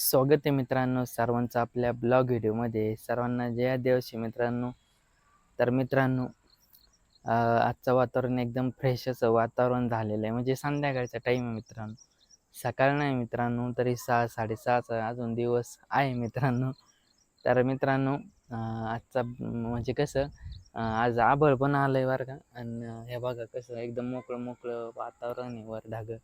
स्वागत आहे मित्रांनो सर्वांचं आपल्या ब्लॉग व्हिडिओमध्ये. सर्वांना जय देवशी मित्रांनो. तर मित्रांनो आजचं वातावरण एकदम फ्रेश असं वातावरण झालेलं आहे. म्हणजे संध्याकाळचा टाईम आहे मित्रांनो. सकाळ नाही मित्रांनो तरी सहा साडेसहाचा अजून दिवस आहे मित्रांनो. तर मित्रांनो आजचा म्हणजे कसं आज आभळ पण आलं आहे बरं का. आणि हे बघा कसं एकदम मोकळं मोकळं वातावरण आहे वर ढागं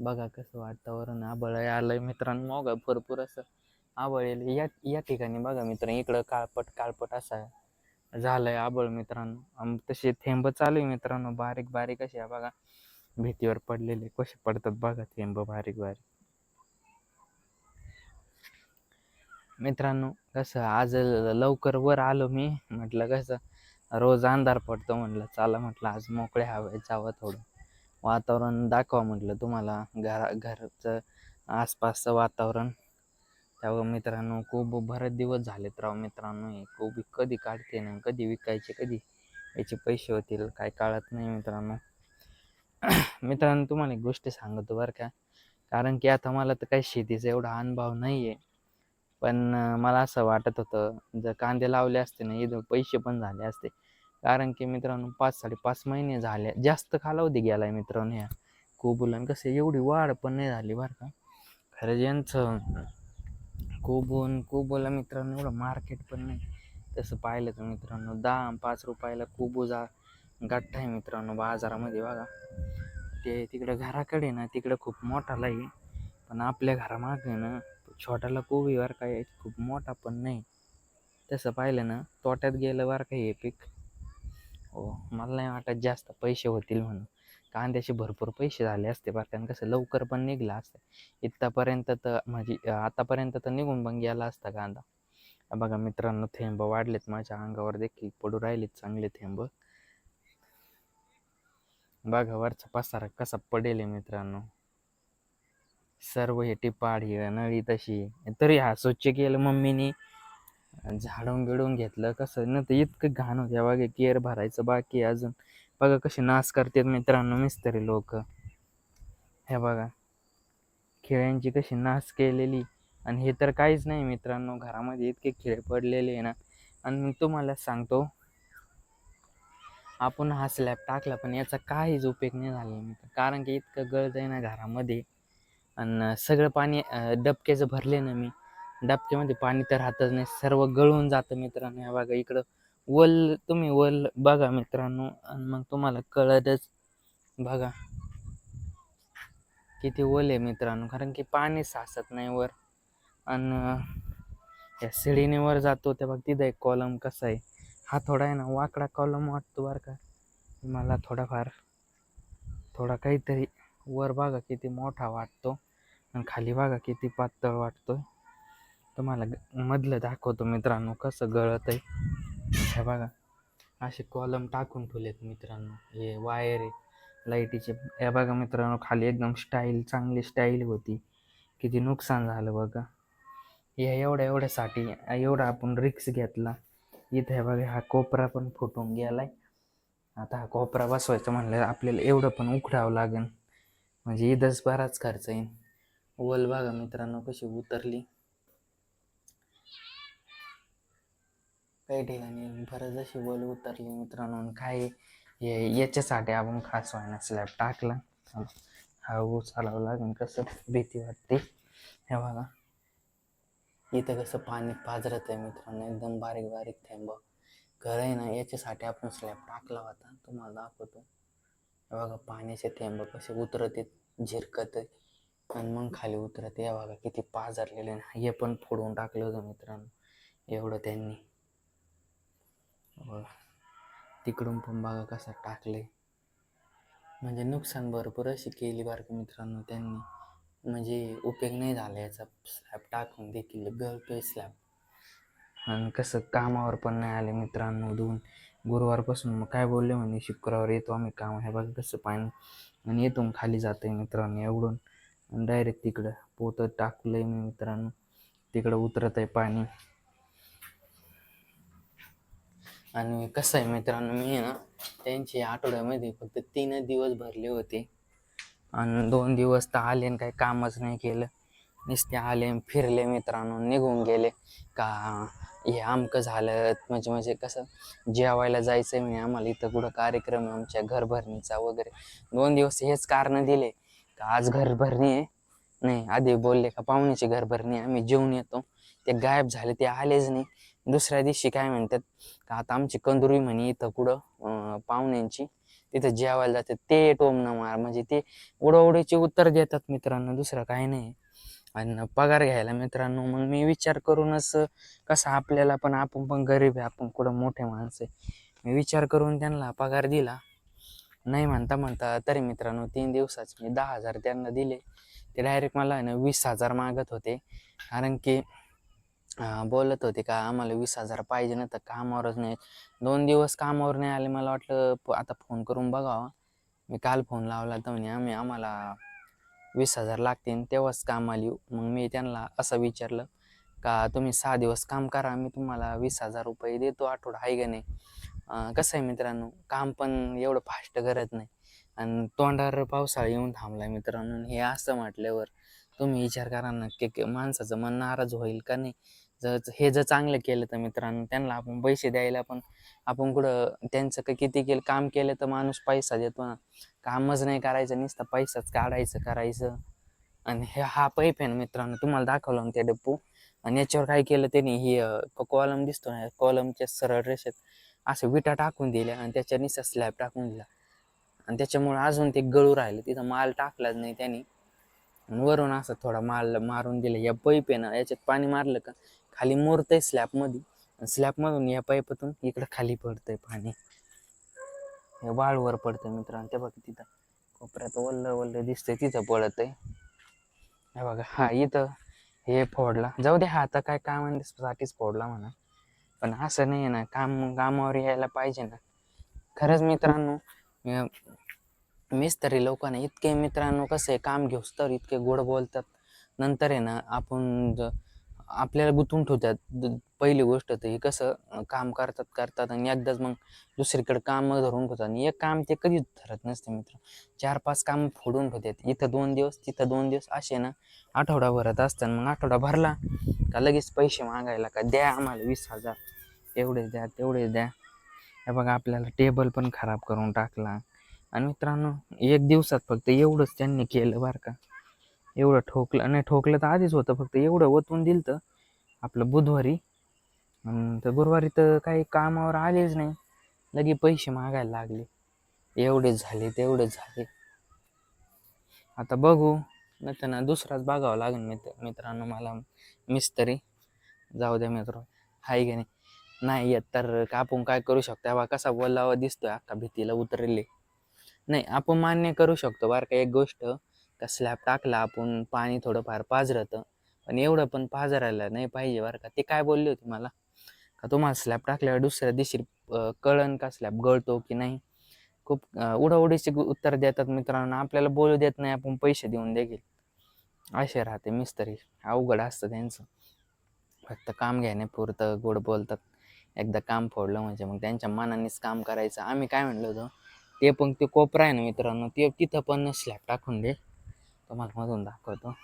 बघा कसं वातावरण आबळ आलंय मित्रांनो. बघा भरपूर असं आबळ येईल या या ठिकाणी बघा मित्रांनो इकडं काळपट काळपट असा झालंय आबळ मित्रांनो. तशी तसे थेंब चालू आहे मित्रांनो. बारीक बारीक असे बघा. भीतीवर पडलेले कसे पडतात बघा थेंब बारीक बारीक. मित्रांनो कसं आज लवकर वर आलो मी. म्हटलं कसं रोज अंधार पडतो म्हटलं चला म्हटलं आज मोकळे हवेत जावं थोडं. वातावरण दाखवा म्हटलं तुम्हाला. घरा घरचं आसपासचं वातावरण. त्यावर मित्रांनो खूप बरेच दिवस झालेत राव मित्रांनो. हे खूप कधी काढते ना कधी विकायचे कधी याचे पैसे होतील काय कळत नाही मित्रांनो. मित्रांनो तुम्हाला एक गोष्ट सांगतो बरं का. कारण की आता मला तर काही शेतीचा एवढा अनुभव नाही आहे पण मला असं वाटत होतं जर कांदे लावले असते ना इथं पैसे पण झाले असते. कारण की मित्रांनो पाच साडेपाच महिने झाले. जास्त कालावधी गेलाय मित्रांनो ह्या. कोबूला आणि कसं एवढी वाढ पण नाही झाली बरं का. खरं यांचं कोबून कोबूला मित्रांनो एवढं मार्केट पण नाही. तसं पाहिलं तर मित्रांनो दहा पाच रुपयाला कोबू जा गठ्ठा आहे मित्रांनो बाजारामध्ये बघा. ते तिकडं घराकडे ना तिकडं खूप मोठाला आहे. पण आपल्या घरामागे ना छोटाला कोबी वर काय खूप मोठा पण नाही. तसं पाहिलं ना तोट्यात गेलं वर काही हे पीक. हो मला नाही वाटत जास्त पैसे होतील म्हणून. कांद्याचे भरपूर पैसे झाले असते बरं कारण कसं लवकर पण निघला असतं. इथपर्यंत तर म्हणजे आतापर्यंत तर निघून पण गेला असता कांदा. बघा मित्रांनो थेंब वाढलेत. माझ्या अंगावर देखील पडू राहिलेत चांगले थेंब. बघा वरचा पसारा कसा पडेल मित्रांनो. सर्व हे टिपाड ही नळी तशी. तरी हा स्वच्छ केलं मम्मीनी. झाडून बिडून घेतलं. कसं ना तर इतकं घाण होत्या बघा केअर भरायचं बाकी अजून. बघा कसे नाश करतात मित्रांनो मिस्त्री लोक. हे बघा. खेळ्यांची कशी नाश केलेली. आणि हे तर काहीच नाही मित्रांनो घरामध्ये इतके खेळ पडलेले आहे ना. आणि मी तुम्हाला सांगतो आपण हा स्लॅब टाकला पण याचा काहीच उपयोग नाही झाला मित्र. कारण की इतकं गळत आहे ना घरामध्ये. आणि सगळं पाणी डबक्याचं भरले ना मी. डबक्यामध्ये पाणी तर राहतच नाही. सर्व गळून जातं मित्रांनो. या बघा इकडं वल तुम्ही वल बघा मित्रांनो. आणि मग तुम्हाला कळतच बघा किती वल आहे मित्रांनो. कारण की पाणी साचत नाही वर. आणि या शिडीने वर जातो त्या बघ तिथं एक कॉलम कसा आहे. हा थोडा आहे ना वाकडा कॉलम वाटतो बरं का. मला थोडाफार थोडा काहीतरी वर बघा किती मोठा वाटतो. आणि खाली बघा किती पातळ वाटतो तुम्हाला मधलं दाखवतो मित्रांनो कसं गळत आहे. हे बघा असे कॉलम टाकून ठेवलेत मित्रांनो. हे वायर आहे लाईटीचे. हे बघा मित्रांनो खाली एकदम स्टाईल चांगली स्टाईल होती. किती नुकसान झालं बघा. या एवढ्या एवढ्यासाठी एवढा आपण रिक्स घेतला. इथे हे बघा हा कोपरा पण फुटून गेलाय. आता हा कोपरा बसवायचा म्हणलं आपल्याला एवढं पण उखडावं लागेल. म्हणजे इथंच बराच खर्च येईल वल बघा मित्रांनो कशी उतरली. काही ठिकाणी बरं जशी वल उतरली मित्रांनो काय हे याच्यासाठी आपण खास व्हायना स्लॅब टाकला. हळू चालावं लागेल कसं भीती वाटते. हे बघा. इथं कसं पाणी पाजरत आहे मित्रांनो एकदम बारीक बारीक थेंब. खरं आहे ना याच्यासाठी आपण स्लॅब टाकला होता. तुम्हाला दाखवतो. हे बघा पाण्याचे थेंब कसे उतरत आहेत झिरकत आणि मग खाली उतरत हे बघा किती पाजरलेले ना हे पण फोडून टाकलं होतं मित्रांनो. एवढं त्यांनी. बघा. तिकडून पण बघा कसं टाकले म्हणजे नुकसान भरपूर अशी केली बरं का मित्रांनो त्यांनी. म्हणजे उपयोग नाही झाला याचा स्लॅब टाकून देखील गळतोय स्लॅब आणि कसं कामावर पण नाही आले मित्रांनो दोन. गुरुवारपासून मग काय बोलले म्हणे शुक्रवार येतो आम्ही काम. हे बघा कसं पाणी. आणि येतो खाली जातंय मित्रांनो एवढून. डायरेक्ट तिकडं पोतं टाकलंय मी मित्रांनो. तिकडं उतरत आहे पाणी. आणि कसं आहे मित्रांनो मी ना त्यांचे आठवड्यामध्ये फक्त तीन दिवस भरले होते. आणि दोन दिवस तर आले आणि काही कामच नाही केलं. नुसते आले फिरले मित्रांनो निघून गेले. का हे आमकं झालं म्हणजे म्हणजे कसं जेवायला जायचं आहे म्हणजे आम्हाला इथं कुठं कार्यक्रम आहे आमच्या घरभरणीचा वगैरे. दोन दिवस हेच कारण दिले का आज घरभरणी आहे? नाही आधी बोलले का पाहुण्याची घरभरणी आहे, आम्ही जेवून येतो. ते गायब झाले ते आलेच नाही. दुसऱ्या दिवशी काय म्हणतात का आता आमची कंदुरी म्हणे इथं कुठं पाहुण्यांची तिथं जेवायला जातात ते टोमणं मार म्हणजे ते उडवडीचे उत्तर देतात मित्रांनो दुसरं काही नाही. आणि पगार घ्यायला मित्रांनो मग मी विचार करूनच कसं आपल्याला पण आपण पण गरीब आहे आपण कुठं मोठे माणसं आहे. मी विचार करून त्यांना पगार दिला. नाही म्हणता म्हणता तरी मित्रांनो तीन दिवसाचे मी दहा हजार त्यांना दिले. ते डायरेक्ट मला ना वीस हजार मागत होते. कारण की बोलत होते का आम्हाला वीस हजार पाहिजे ना तर कामावरच नाही. दोन दिवस कामावर नाही आले मला वाटलं आता फोन करून बघावा. मी काल फोन लावला तर म्हणे आम्ही आम्हाला वीस हजार लागतील तेव्हाच कामाला येऊ. मग मी त्यांना असं विचारलं का तुम्ही सहा दिवस काम करा मी तुम्हाला वीस हजार रुपये देतो आठवडा आहे का नाही? कसं आहे मित्रांनो काम पण एवढं फास्ट करत नाही. आणि तोंडावर पावसाळा येऊन थांबला मित्रांनो हे असं म्हटल्यावर तुम्ही विचार करा ना की माणसाचं मन नाराज होईल का नाही? जर हे जर चांगलं केलं तर मित्रांनो त्यांना आपण पैसे द्यायला पण आपण कुठं त्यांचं का किती केलं काम केलं तर माणूस पैसा देतो ना. कामच नाही करायचं नुसतं पैसाच काढायचं करायचं. आणि हे हा पैप आहे ना मित्रांनो तुम्हाला दाखवलं ना त्या डप्पू आणि याच्यावर काय केलं त्यांनी ही कॉलम दिसतो ना कॉलमच्या सरळ रेषेत असं विटा टाकून दिल्या आणि त्याच्या निसा स्लॅब टाकून दिला आणि त्याच्यामुळे अजून ते गळू राहिलं तिथं माल टाकलाच नाही त्यांनी. आणि वरून असं थोडा माल मारून दिलं. या पैप आहे ना याच्यात पाणी मारलं का खाली मोरतंय स्लॅबमध्ये स्लॅबमधून या पाईपातून इकडं खाली पडतंय पाणी. हे वाळूवर पडतंय मित्रांनो. ते बघा तिथं कोपऱ्यात वल्ल वल्ल दिसतंय तिथं पडत आहे हे बघा हा इथं हे फोडला. जाऊ दे हा आता काय काम साठीच फोडला म्हणा. पण असं नाही आहे ना काम कामावर यायला पाहिजे ना. खरंच मित्रांनो मिस्त्री लोकांना इतके मित्रांनो कसं आहे काम घेऊस तर इतके गोड बोलतात. नंतर आहे ना आपण आपल्याला गुंतून ठेवतात. पहिली गोष्ट तर हे कसं काम करतात करतात आणि एकदाच मग दुसरीकडे काम धरून ठेवतात आणि एक काम ते कधीच धरत नसते मित्र. चार पाच काम फोडून ठेवतात इथं दोन दिवस तिथं दोन दिवस असे ना आठवडा भरत असतात. मग आठवडा भरला का लगेच पैसे मागायला का द्या आम्हाला वीस हजार. एवढेच द्या तेवढेच द्या. हे बघा आपल्याला टेबल पण खराब करून टाकला. आणि मित्रांनो एक दिवसात फक्त एवढंच त्यांनी केलं बरं का. एवढं ठोकलं नाही ठोकलं तर आधीच होतं फक्त एवढं ओतून दिलं तर आपलं बुधवारी. तर गुरुवारी तर काही कामावर आलेच नाही. लगे पैसे मागायला लागले. एवढे झाले तेवढे झाले. आता बघू नाही तर ना दुसराच बघावं लागेल मित्र मित्रांनो मला मिस्तरी. जाऊ द्या मित्र हाय की नाही? नाही येत तर का आपण काय करू शकतो? बा कसा बोलावा दिसतोय? अख्खा भीतीला उतरले. नाही आपण मान्य करू शकतो बरं का एक गोष्ट का स्लॅब टाकला आपण पाणी थोडंफार पाजरतं पण एवढं पण पाजरायला नाही पाहिजे बरं का. ते काय बोलले होते मला? का तुम्हाला स्लॅब टाकल्यावर दुसऱ्या दिवशी कळण कळन का स्लॅब गळतो की नाही? खूप उडाउडीचे उत्तर देतात मित्रांनो. आपल्याला बोलू देत नाही आपण पैसे देऊन देखील. असे राहते मिस्त्री. अवघड असतं त्यांचं. फक्त काम घेण्यापुरतं गोड बोलतात. एकदा काम फोडलं म्हणजे मग त्यांच्या मनानेच काम करायचं. आम्ही काय म्हणलो होतो? ते पण ते कोपरा आहे ना मित्रांनो ते तिथं पण स्लॅब टाकून दे. तुम्हाला मधून दाखवतो.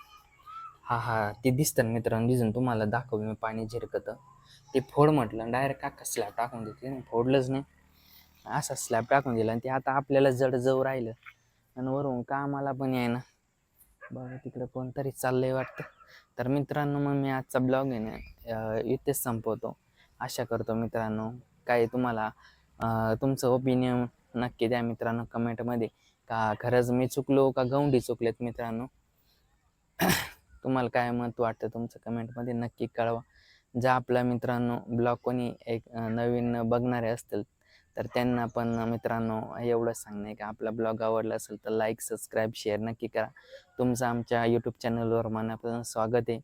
हा हा ते दिसतं ना मित्रांनो दिसून तुम्हाला दाखवलं मी पाणी झिरकतं. ते फोड म्हटलं डायरेक्ट काका स्लॅब टाकून देते. फोडलंच नाही. असा स्लॅब टाकून दिला आणि ते आता आपल्याला जड जवळ राहिलं. आणि वरून कामाला पण आहे ना. बघा तिकडे कोणतरी चाललंय वाटतं. तर मित्रांनो मग मी आजचा ब्लॉग आहे ना इथेच संपवतो. आशा करतो मित्रांनो काही तुम्हाला तुमचं ओपिनियन नक्की द्या मित्रांनो कमेंटमध्ये का खरंच मी चुकलो का गौंडी चुकलेत मित्रांनो? तुम्हाला काय मत वाटतं तुमचं कमेंटमध्ये नक्की कळवा. जर आपल्या मित्रांनो ब्लॉग कोणी एक नवीन बघणारे असतील तर त्यांना पण मित्रांनो एवढं सांगणं का की आपला ब्लॉग आवडला असेल तर लाईक सबस्क्राईब शेअर नक्की करा. तुमचं आमच्या यूट्यूब चॅनलवर मनापासून स्वागत आहे.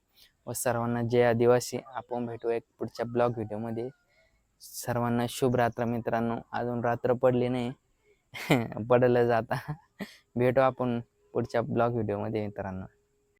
व सर्वांना जय आदिवासी. आपण भेटू एक पुढच्या ब्लॉग व्हिडिओमध्ये सर्वांना शुभ रात्र मित्रांनो. अजून रात्र पडली नाही. पडलं जाता भेटू आपण पुढच्या ब्लॉग व्हिडिओमध्ये मित्रांनो.